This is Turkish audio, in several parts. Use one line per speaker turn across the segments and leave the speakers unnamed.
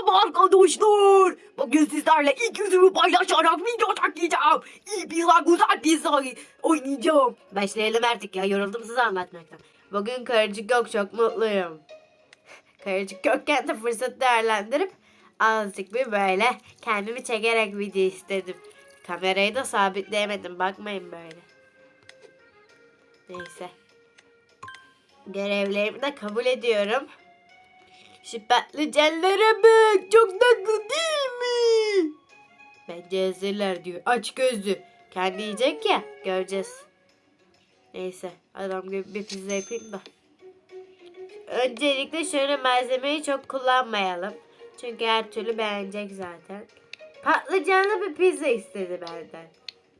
Merhaba arkadaşlar. Bugün sizlerle ilk yüzümü paylaşarak video çekeceğim. İyi pizza güzel pizza oynayacağım. Başlayalım artık ya yoruldum size anlatmaktan. Bugün Karacık yok çok mutluyum. Karacık yokken de fırsat değerlendirip azıcık bir böyle kendimi çekerek video istedim. Kamerayı da sabitleyemedim bakmayın böyle. Neyse. Görevlerimi de kabul ediyorum. Şu patlıcanlara bak. Çok tatlı değil mi? Bence hazırlar diyor. Aç gözlü. Kendi yiyecek ya. Göreceğiz. Neyse. Adam gibi bir pizza yapayım da. Öncelikle şöyle malzemeyi çok kullanmayalım. Çünkü her türlü beğenecek zaten. Patlıcanlı bir pizza istedi benden.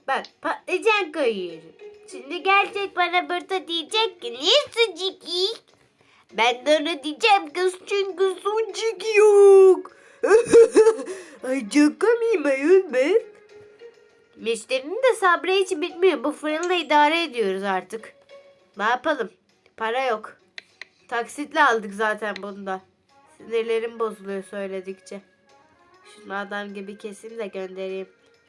Bak patlıcan koyuyorum. Şimdi gelecek bana burada diyecek ki niye sucuk ilk? Ben de ona diyeceğim kız çünkü sucuk yok. Ay çok komiyim ayol ben. Müşterinin de sabrı hiç bitmiyor. Bu fırınla idare ediyoruz artık. Ne yapalım? Para yok. Taksitle aldık zaten bunda. Sinirlerim bozuluyor söyledikçe. Şunu adam gibi keseyim de göndereyim.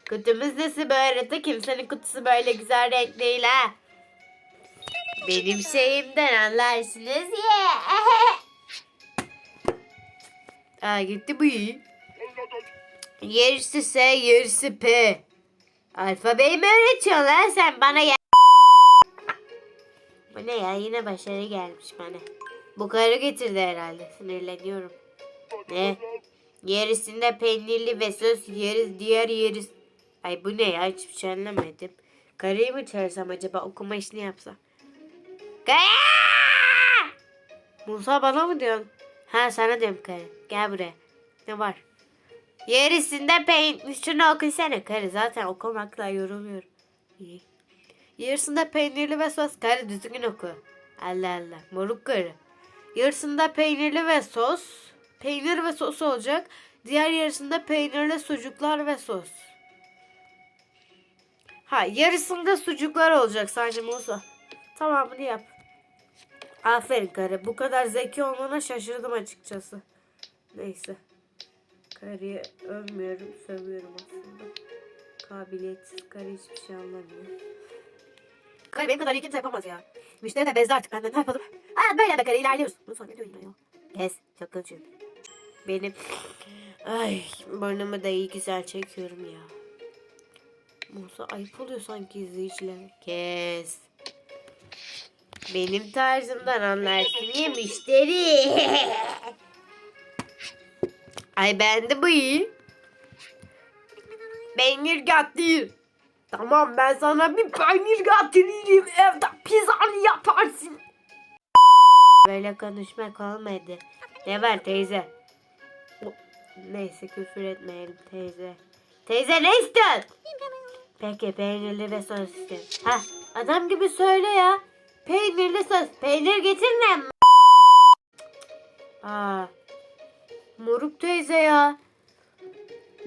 Kutumuz nasıl arada? Kimsenin kutusu böyle güzel renk değil ha. Benim şeyimden anlarsınız ya. Aa gitti bu iyi. Yarısı S, yarısı P. Alfabeyi mi öğretiyorsun lan sen bana ya? Bu ne ya yine başarı gelmiş bana. Bu karı getirdi herhalde. Sinirleniyorum. Ne? Yarısında peynirli ve sos, yarısı diğer yarısı. Ay bu ne ya hiçbir şey anlamadım. Karıyı mı çağırsam acaba okuma işini yapsam? Kaya! Musa bana mı diyorsun? Ha sana diyorum karı. Gel buraya. Ne var? Yarısında peynir. Şunu okusana karı. Zaten okumakla yoruluyorum. İyi. Yarısında peynirli ve sos. Karı düzgün oku. Allah Allah. Moruk karı. Yarısında peynirli ve sos. Peynir ve sos olacak. Diğer yarısında peynirli sucuklar ve sos. Ha yarısında sucuklar olacak sadece Musa. Tamamını yap. Aferin karı. Bu kadar zeki olmana şaşırdım açıkçası. Neyse. Karıyı övmüyorum, sövüyorum aslında. Kabiliyetsiz karı hiçbir şey anlamıyor. Karı benim kadar iyi kimse yapamaz ya. Müşteri de bezdi artık benden. Ne yapalım? Ha böyle be karı ilerliyoruz. Bunu sonra diyor yine ya? Kes. Çok konuşuyorum. Benim... Ay burnumu da iyi güzel çekiyorum ya. Musa ayıp oluyor sanki izleyicilere. Kes. Benim tarzımdan anlarsın ya müşteri. Ay ben de bu iyi. Peynir getir. Tamam ben sana bir peynir getiririm. Evde pizzanı yaparsın. Böyle konuşmak olmadı. Ne var teyze? Neyse küfür etmeyelim teyze. Teyze ne istiyorsun? Peki peynirli ve sos istiyorum. Ha adam gibi söyle ya. Peynirli sos. Peynir getirme. Aa, moruk teyze ya.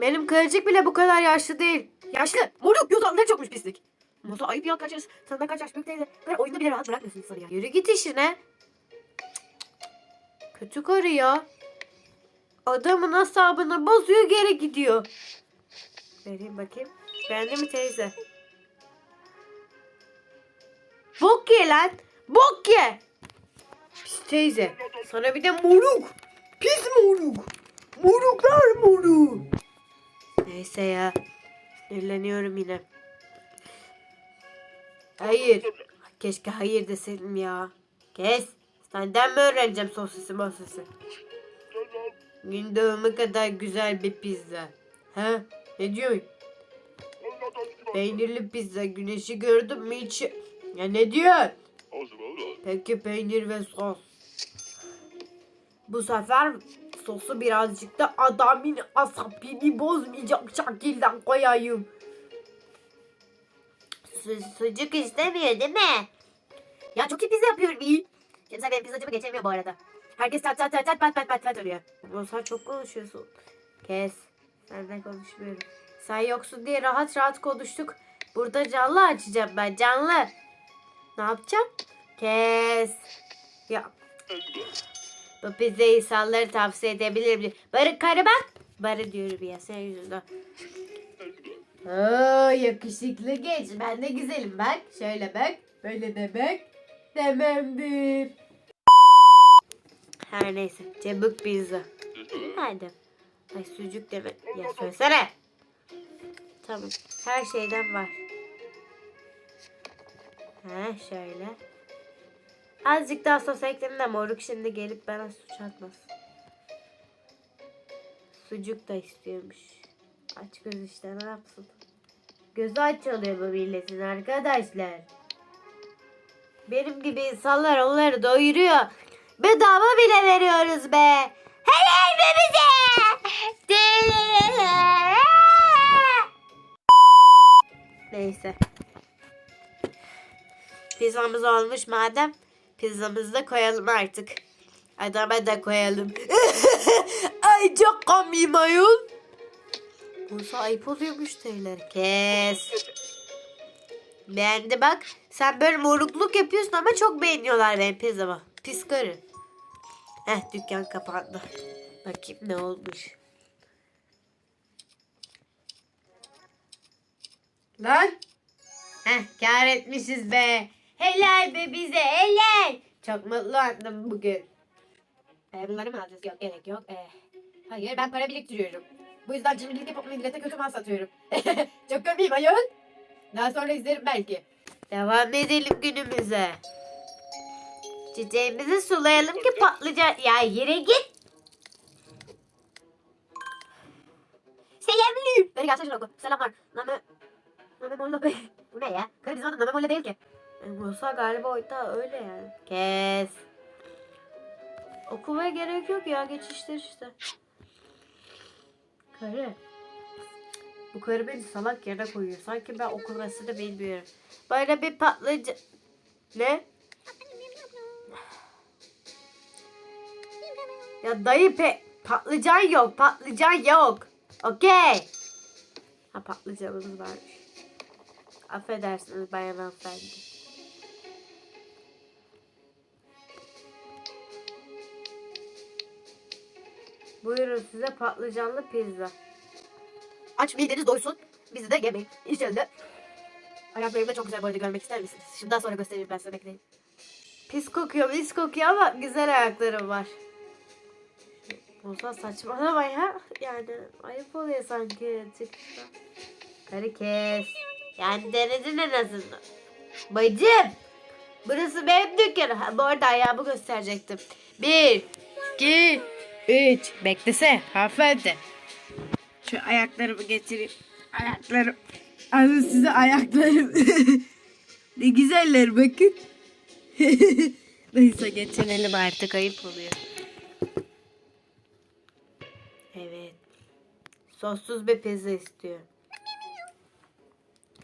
Benim karıcık bile bu kadar yaşlı değil. Yaşlı. Moruk yüzden çokmuş pislik. Musa ayıp ya kaç. Senden kaç büyük teyze. Böyle oyunda bile rahat bırakmıyorsun insanı ya. Yürü git işine. Kötü karı ya. Adamın asabını bozuyor geri gidiyor. Vereyim bakayım. Beğendi mi teyze? Bok ye lan. Bok ye. Pis teyze. Sana bir de moruk. Pis moruk. Moruklar moruk. Neyse ya. Sinirleniyorum yine. Hayır. Keşke hayır deseydim ya. Kes. Senden mi öğreneceğim sosisi mosisi? Gün doğumu kadar güzel bir pizza. Ha? Ne diyorsun? Peynirli pizza güneşi gördün mü hiç? Ya ne diyor? Peki peynir ve sos. Bu sefer sosu birazcık da adamın asabini bozmayacak şekilde koyayım. Su sucuk istemiyor değil mi? Ya çok iyi pizza yapıyorum iyi. Kimse benim pizzacımı geçemiyor bu arada. Herkes tat tat tat tat pat pat pat pat. Ama sen çok konuşuyorsun. Kes. Senden konuşmuyorum. Sen yoksun diye rahat rahat konuştuk. Burada canlı açacağım ben canlı. Ne yapacağım? Kes. Ya Bu pizzayı insanlara tavsiye edebilir miyim? Barı karı bak. Barı diyorum ya sen yüzünden. Oo, yakışıklı genç. Ben de güzelim bak. Şöyle bak. Böyle de bak. Tamamdır. Her neyse. Çabuk pizza. Nerede? Ay sucuk deme. Ya söylesene. Tamam. Her şeyden var. Ha şöyle. Azıcık daha sos ekledim de moruk şimdi gelip bana suç atmasın. Sucuk da istiyormuş. Aç göz işte ne yapsın. Gözü aç oluyor bu milletin arkadaşlar. Benim gibi insanlar onları doyuruyor. Bedava bile veriyoruz be. Helal be bize. Neyse. Pizzamız olmuş madem. Pizzamızı da koyalım artık. Adama da koyalım. Ay çok komiyim ayol. Bursa ayıp oluyor müşteriler. Kes. Beğendi bak. Sen böyle morukluk yapıyorsun ama çok beğeniyorlar benim pizzamı. Pis karı. Heh dükkan kapandı. Bakayım ne olmuş. Lan. Heh kar etmişiz be. Helal be bize helal. Çok mutlu oldum bugün. E, bunları mı alacağız? Yok gerek yok. E, hayır ben para biriktiriyorum. Bu yüzden cimrilik yapıp millete kötü mal satıyorum. Çok komiyim ayol. Daha sonra izlerim belki. Devam edelim günümüze. Çiçeğimizi sulayalım ki patlayacak. Ya yere git. Selamlıyım. Beni gelsene şuna oku. Selamlar. Name... Name Molla. Bu ne ya? Kara bizim adı Name Molla değil ki. Musa galiba oyda öyle yani. Kes. Okumaya gerek yok ya. Geçiştir işte. Karı. Bu karı beni salak yerine koyuyor. Sanki ben okumasını bilmiyorum. Böyle bir patlıcı... Ne? Ya dayı pe... Patlıcan yok. Patlıcan yok. Okey. Ha patlıcanımız varmış. Affedersiniz bayan hanımefendi. Buyurun size patlıcanlı pizza. Aç mideniz doysun. Bizi de yemeyin. İnşallah. Ayaklarım da çok güzel bu arada görmek ister misiniz? Şimdi daha sonra göstereyim ben size bekleyin. Pis kokuyor, pis kokuyor ama güzel ayaklarım var. Olsa saçmalama ya. Yani ayıp oluyor sanki çıkışta. Karı kes. Yani denedin en azından. Bacım. Burası benim dükkanım. Ha, bu arada ayağımı gösterecektim. Bir, iki, üç. Beklese hanımefendi. Şu ayaklarımı getireyim. Ayaklarım. Alın size ayaklarım. ne güzeller bakın. Neyse geçinelim artık ayıp oluyor. Evet. Sossuz bir pizza istiyor.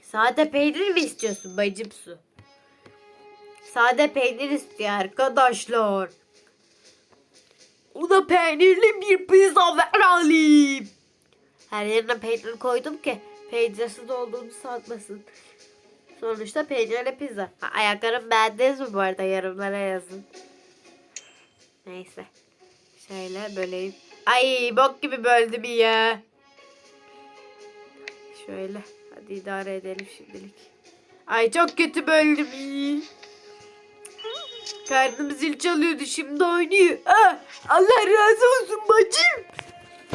Sade peynir mi istiyorsun bacım su? Sade peynir istiyor arkadaşlar. Ona peynirli bir pizza verelim. Her yerine peynir koydum ki peynirsiz olduğunu sanmasın. Sonuçta peynirli pizza. Ha, ayaklarım beğendiniz mi bu arada yorumlara yazın. Neyse. Şöyle böleyim. Ay bok gibi böldüm ya. Şöyle. Hadi idare edelim şimdilik. Ay çok kötü böldüm. Karnım zil çalıyordu şimdi oynuyor. Ah, Allah razı olsun bacım.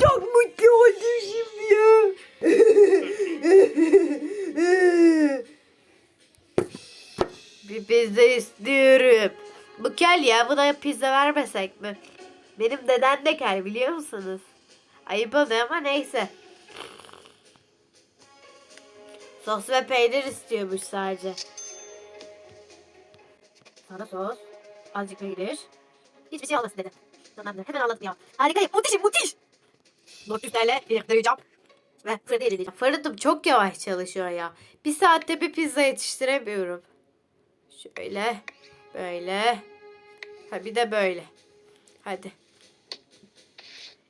Çok mutlu oldum şimdi ya. Bir pizza istiyorum. Bu kel ya buna pizza vermesek mi? Benim deden de kel biliyor musunuz? Ayıp oluyor ama neyse. Sos ve peynir istiyormuş sadece. Sana sos. Azıcık peynir. Hiçbir şey olmasın dedi. Tamamdır. Hemen anladım ya. Harikayım. Müthiş. 400 TL biriktireceğim. Ve fırında yenileceğim. Fırınım çok yavaş çalışıyor ya. Bir saatte bir pizza yetiştiremiyorum. Şöyle. Böyle. Ha bir de böyle. Hadi.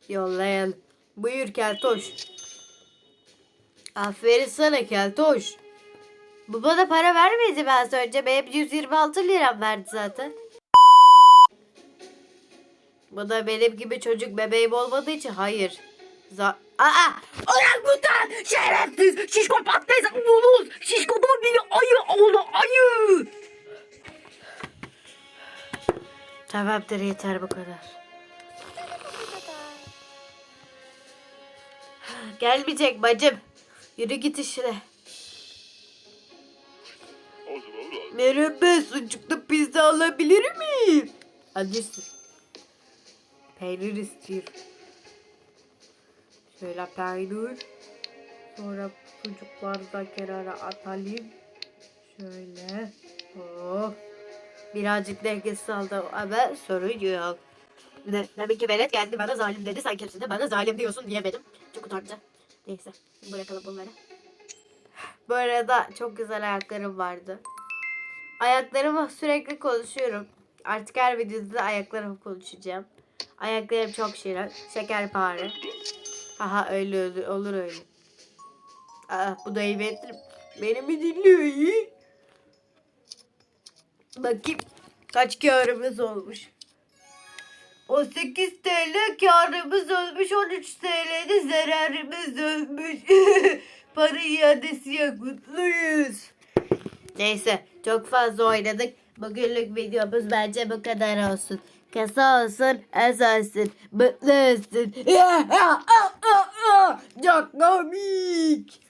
Yollayalım. Buyur Keltoş. Aferin sana Keltoş. Bu bana para vermedi ben önce. Benim 126 liram verdi zaten. Bu da benim gibi çocuk bebeğim olmadığı için hayır. Za Aa! Orangutan! Şerefsiz! Şişko patates! Ulus! Şişko biri ayı oğlu ayı! Tamamdır yeter bu kadar. Gelmeyecek bacım. Yürü git işine. Merhaba sucuklu pizza alabilir miyim? Alırsın. Peynir istiyorum. Şöyle peynir. Sonra sucukları da kenara atalım. Şöyle. Oh. Birazcık dengesiz aldı ama sorun yok. Ne, demek ki Belet geldi bana zalim dedi. Sen kimsin de bana zalim diyorsun diyemedim. Çok utandı. Neyse bırakalım bunları. Bu arada çok güzel ayaklarım vardı. Ayaklarımı sürekli konuşuyorum. Artık her videoda da ayaklarımı konuşacağım. Ayaklarım çok şirin. Şekerpare. Aha öyle olur, olur öyle. Aa, bu da heybetli. Beni mi dinliyor iyi? Bakayım kaç karımız olmuş. 18 TL karımız olmuş. 13 TL'de zararımız olmuş. Para iadesi yok. Mutluyuz. Neyse çok fazla oynadık. Bugünlük videomuz bence bu kadar olsun. Kısa olsun, az olsun, mutlu olsun. Çok komik.